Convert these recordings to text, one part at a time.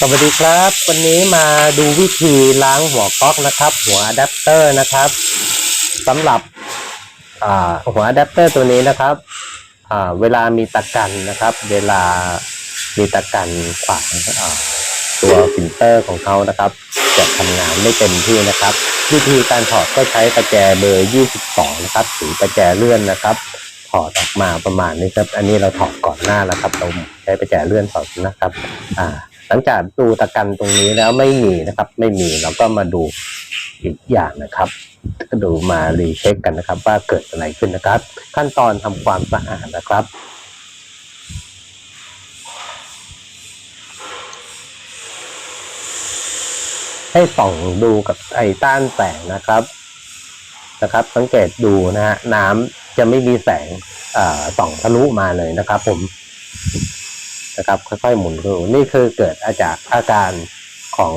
สวัสดีครับ วันนี้มาดูวิธีล้างหัวก๊อกนะครับ หัวอะแดปเตอร์นะครับสำหรับหัวอะแดปเตอร์ตัวนี้นะครับเวลามีตะกันนะครับ เวลามีตะกันขวางตัวฟิลเตอร์ของเขานะครับ จะทำงานไม่เต็มที่นะครับ วิธีการถอดก็ใช้ประแจเบอร์ 22 นะครับหรือประแจเลื่อนนะครับ ถอดออกมาประมาณนี้ครับ อันนี้เราถอดก่อนหน้าแล้วครับเราใช้ประแจเลื่อนถอดนะครับ อ่า หลังจากดูตะกันตรงนี้แล้วไม่มีนะครับ ไม่มีเราก็มาดูอีกอย่างนะครับก็ดูมารีเช็คกันนะครับ ว่าเกิดอะไรขึ้นนะครับ ขั้นตอนทำความสะอาดนะครับให้ส่องดูกับไอ้ต้านแสงนะครับนะครับ สังเกตดูนะฮะน้ำจะไม่มีแสงอ่าส่องทะลุมาเลยนะครับ ผม นะครับ ค่อยๆหมุนดูนี่คือเกิดอาจากอาการของ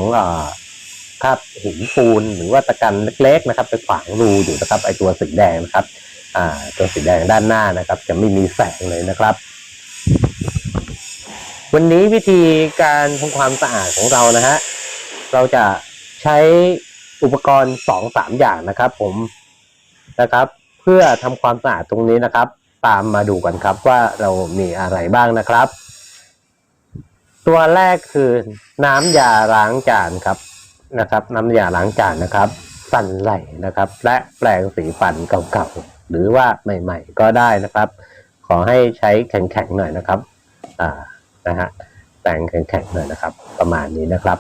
คราบหินปูนหรือว่าตะกันเล็กๆนะครับ ไปขวางรูอยู่นะครับไอตัวสีแดงนะครับอ่าตัวสีแดงด้านหน้านะครับ จะไม่มีแสงเลยนะครับ วันนี้วิธีการทำความสะอาดของเรานะฮะเราจะใช้อุปกรณ์สองสามอย่างนะครับ ผมนะครับ เพื่อทำความสะอาดตรงนี้นะครับ ตามมาดูกันครับว่าเรามีอะไรบ้างนะครับ ตัวแรกคือน้ำยาล้างจานครับนะครับ น้ำยาล้างจานนะครับ สั่นไหลนะครับ และแปรงสีฟันเก่าๆหรือว่าใหม่ ๆ ก็ได้นะครับ ขอให้ใช้แข็งๆหน่อยนะครับอ่านะฮะแปรงแข็งๆหน่อยนะครับ ประมาณนี้นะครับ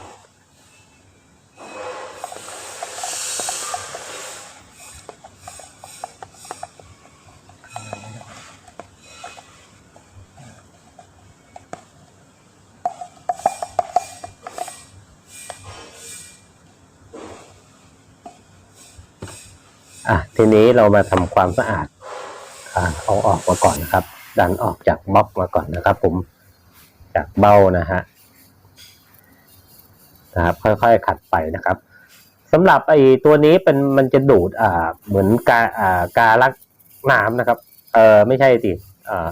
อะทีนี้เรามาทำความสะอาดอาเอาออกมาก่อนนะครับ ดันออกจากบล็อกมาก่อนนะครับ ผมจากเบ้านะฮะนะครับ ค่อยๆขัดไปนะครับสำหรับไอ้ตัวนี้เป็นมันจะดูดอ่าเหมือนกาอ่าการักน้ำนะครับ เออไม่ใช่ดิอ่า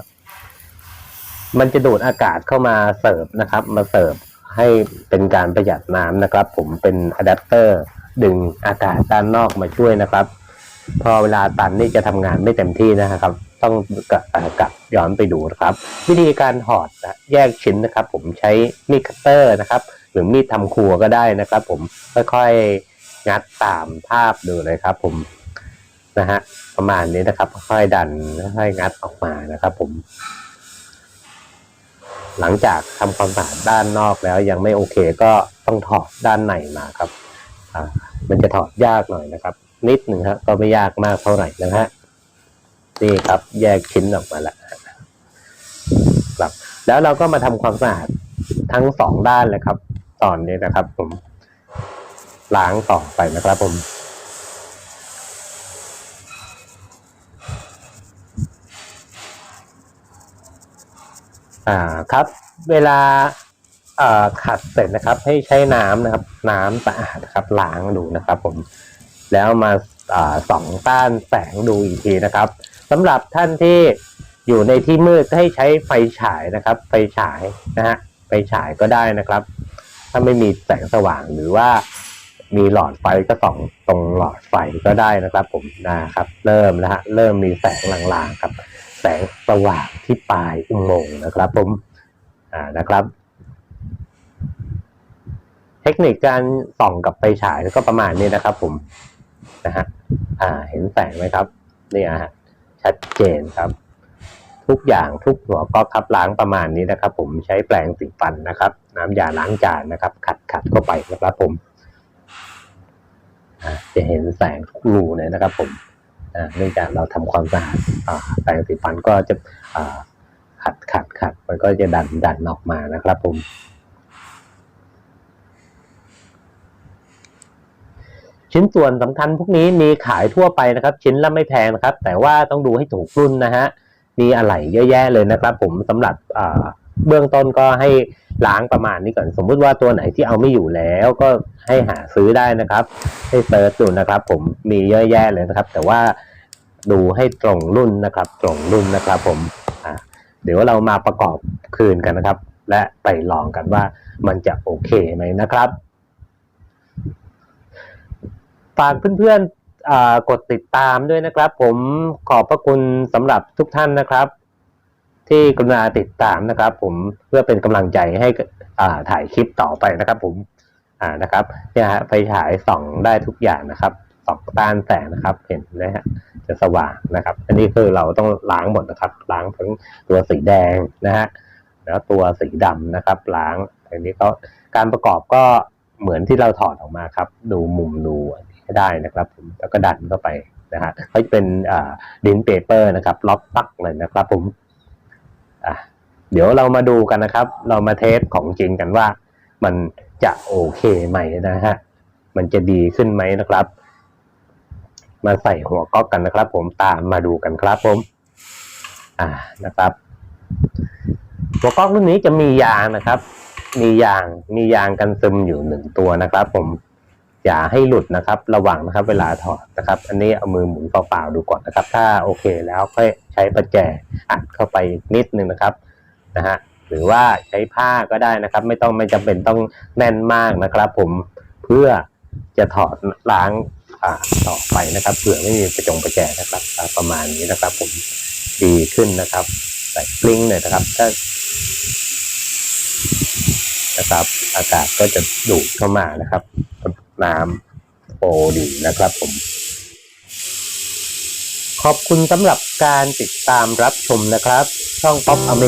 มันจะดูดอากาศเข้ามาเสิร์ฟนะครับ มาเสิร์ฟให้เป็นการประหยัดน้ำนะครับ ผมเป็นอะแดปเตอร์ดึงอากาศด้านนอกมาช่วยนะครับ พอเวลาตันนี่จะทำงานไม่เต็มที่นะครับ ต้องกลับกลับย้อนไปดูนะครับ วิธีการถอดนะแยกชิ้นนะครับ ผมใช้มีดคัตเตอร์นะครับ หรือมีดทำครัวก็ได้นะครับ ผมค่อยๆงัดตามภาพดูเลยครับ ผมนะฮะประมาณนี้นะครับ ค่อยดันค่อยงัดออกมานะครับ ผม หลังจากทำความสะอาดด้านนอกแล้วยังไม่โอเคก็ต้องถอดด้านในมาครับ อ่า มันจะถอดยากหน่อยนะครับ นิดหนึ่งครับก็ไม่ยากมากเท่าไหร่นะฮะนี่ครับแยกชิ้นออกมาแล้วครับแล้วเราก็มาทำความสะอาดทั้งสองด้านเลยครับ ตอนนี้นะครับ ผมล้างต่อไปนะครับผมอ่าครับ เวลาขัดเสร็จนะครับ ให้ใช้น้ำนะครับ น้ำสะอาดนะครับล้างดูนะครับ ผม แล้วมาส่องต้านแสงดูอีกทีนะครับสำหรับท่านที่อยู่ในที่มืดให้ใช้ไฟฉายนะครับ ไฟฉายนะฮะไฟฉายก็ได้นะครับ ถ้าไม่มีแสงสว่างหรือว่ามีหลอดไฟก็ส่องตรงหลอดไฟก็ได้นะครับ ผมนะครับ เริ่มแล้วฮะเริ่มมีแสงลางๆครับ แสงสว่างที่ปลายอุโมงค์นะครับ ผมอ่านะครับ เทคนิคการส่องกับไฟฉายก็ประมาณนี้นะครับ ผม นะฮะอ่าเห็นแสงไหมครับนี่ฮะชัดเจนครับ ทุกอย่างทุกหัวก็ครับล้างประมาณนี้นะครับ ผมใช้แปรงสีฟันนะครับ น้ำยาล้างจานนะครับ ขัดขัดเข้าไปนะครับผมอ่าจะเห็นแสงทุกรูเลยนะครับ ผมอ่าเนื่องจากเราทำความสะอาดอ่าแปรงสีฟันก็จะอ่าขัดขัดขัดมันก็จะดันดันออกมานะครับ ผม ชิ้นส่วนสำคัญพวกนี้มีขายทั่วไปนะครับ ชิ้นละไม่แพงนะครับ แต่ว่าต้องดูให้ถูกรุ่นนะฮะมีอะไหล่เยอะแยะเลยนะครับ ผมสำหรับเบื้องต้นก็ให้ล้างประมาณนี้ก่อน สมมุติว่าตัวไหนที่เอาไม่อยู่แล้วก็ให้หาซื้อได้นะครับ ให้เซิร์ชดูนะครับ ผมมีเยอะแยะเลยนะครับ แต่ว่าดูให้ตรงรุ่นนะครับ ตรงรุ่นนะครับ ผมเดี๋ยวเรามาประกอบคืนกันนะครับ และไปลองกันว่ามันจะโอเคไหมนะครับ ฝากเพื่อนๆกดติดตามด้วยนะครับ ผมขอบพระคุณสำหรับทุกท่านนะครับ ที่กรุณาติดตามนะครับ ผมเพื่อเป็นกำลังใจให้ถ่ายคลิปต่อไปนะครับ ผมอ่านะครับเนี่ยฮะไฟฉายส่องได้ทุกอย่างนะครับส่องต้านแสงนะครับ เห็นนะฮะจะสว่างนะครับ อันนี้คือเราต้องล้างหมดนะครับ ล้างทั้งตัวสีแดงนะฮะแล้วตัวสีดำนะครับ ล้างอันนี้ก็การประกอบก็เหมือนที่เราถอดออกมาครับ ดูมุมดูอันนี้ ให้ได้นะครับผมแล้วก็ดันเข้าไปนะฮะเขาจะเป็นดินเปเปอร์นะครับล็อกปักเลยนะครับผมอะเดี๋ยวเรามาดูกันนะครับ เรามาเทสของจริงกันว่า มันจะโอเคไหมนะฮะมันจะดีขึ้นไหมนะครับ มาใส่หัวก๊อกกันนะครับ ผมตามมาดูกันครับผม อ่านะครับหัวก๊อกรุ่นนี้จะมียางนะครับ มียางมียางกันซึมอยู่หนึ่งตัวนะครับ ผม อย่าให้หลุดนะครับ ระวังนะครับ เวลาถอดนะครับ อันนี้เอามือหมุนเปล่าๆดูก่อนนะครับ ถ้าโอเคแล้วค่อยใช้ประแจอัดเข้าไปนิดนึงนะครับนะฮะหรือว่าใช้ผ้าก็ได้นะครับ ไม่ต้องไม่จำเป็นต้องแน่นมากนะครับ ผมเพื่อจะถอดล้างอ่าต่อไปนะครับเผื่อไม่มีประจงประแจนะครับ ประมาณนี้นะครับ ผมดีขึ้นนะครับ ใส่ปลิ้งหน่อยนะครับถ้านะครับ อากาศก็จะดูดเข้ามานะครับ น้ำโฟดีนะครับผม ขอบคุณสำหรับการติดตามรับชมนะครับ ช่อง Pop Amazing